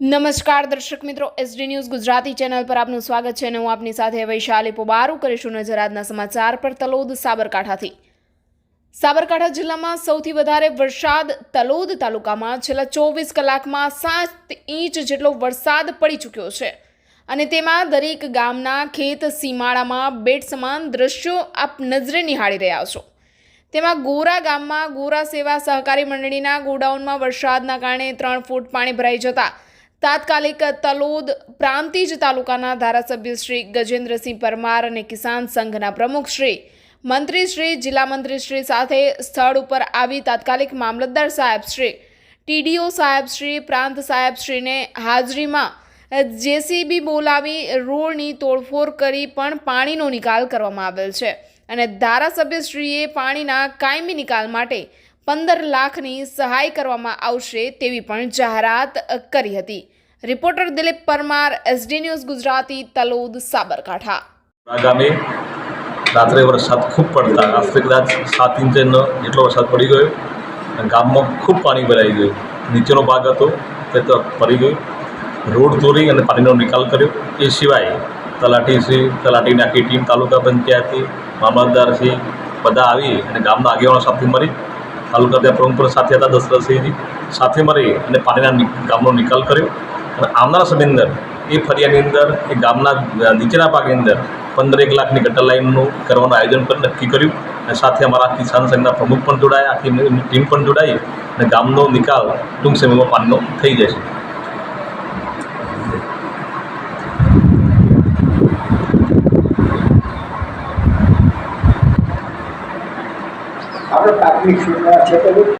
નમસ્કાર દર્શક મિત્રો એસડી ન્યૂઝ ગુજરાતી ચેનલ પર આપનું સ્વાગત છે અને હું આપની સાથે વૈશાલી પોબારું કરીશું નજર આજના સમાચાર પર તલોદ સાબરકાંઠાથી. સાબરકાંઠા જિલ્લામાં સૌથી વધારે વરસાદ તલોદ તાલુકામાં છેલ્લા ચોવીસ કલાકમાં સાત ઇંચ જેટલો વરસાદ પડી ચૂક્યો છે. અને તેમાં દરેક ગામના ખેત સીમાડામાં બેટ સમાન દ્રશ્યો આપ નજરે નિહાળી રહ્યા છો. તેમાં ગોરા ગામમાં ગોરા સેવા સહકારી મંડળીના ગોડાઉનમાં વરસાદના કારણે ત્રણ ફૂટ પાણી ભરાઈ જતા તાત્કાલિક તલોદ પ્રાંતિજ તાલુકાના ધારાસભ્ય શ્રી ગજેન્દ્રસિંહ પરમાર અને કિસાન સંઘના પ્રમુખ શ્રી મંત્રી શ્રી, જિલ્લા મંત્રી શ્રી સાથે સ્થળ ઉપર આવી તાત્કાલિક મામલતદાર સાહેબ શ્રી, ટીડીઓ સાહેબ શ્રી, પ્રાંત સાહેબ શ્રીને હાજરીમાં જેસીબી બોલાવી રોડની તોડફોડ કરી પણ પાણીનો નિકાલ કરવામાં આવેલ છે અને ધારાસભ્યશ્રીએ પાણીના કાયમી નિકાલ માટે પંદર લાખની સહાય કરવામાં આવશે તેવી પણ જાહેરાત કરી હતી. Reporter Dilip Parmar SD news Gujarati, Talod, Sabarkantha. આગામી રાત્રે વરસાદ ખૂબ પડતા આશરે કદાચ સાત ઇંચનો જેટલો વરસાદ પડી ગયો ગામમાં ખૂબ પાણી ભરાઈ ગયું. નીચેનો ભાગ હતો, તે તો પડી ગયો. રોડ તોડી અને પાણીનો નિકાલ કર્યો. એ સિવાય તલાટીશ્રી તલાટીની આખી ટીમ, તાલુકા પંચાયતથી મામલતદારશ્રી બધા આવી અને ગામના આગેવાનો સાથે મળી તાલુકા ત્યાં પ્રમુખ સાથે હતા દશરથસિંહજી સાથે મળી અને પાણીના ગામનો નિકાલ કર્યો. અને આવનારા સમયની અંદર, એ ફરિયાની અંદર, એ ગામના નીચેના ભાગની અંદર પંદર એક લાખની ગટર લાઇનનું કરવાનું આયોજન પણ નક્કી કર્યું. અને સાથે અમારા કિસાન સંઘના પ્રમુખ પણ જોડાયા, આખી ટીમ પણ જોડાઈ અને ગામનો નિકાલ ટૂંક સમયમાં પાણીનો થઈ જશે. આપણે પ્રાથમિક છે. તો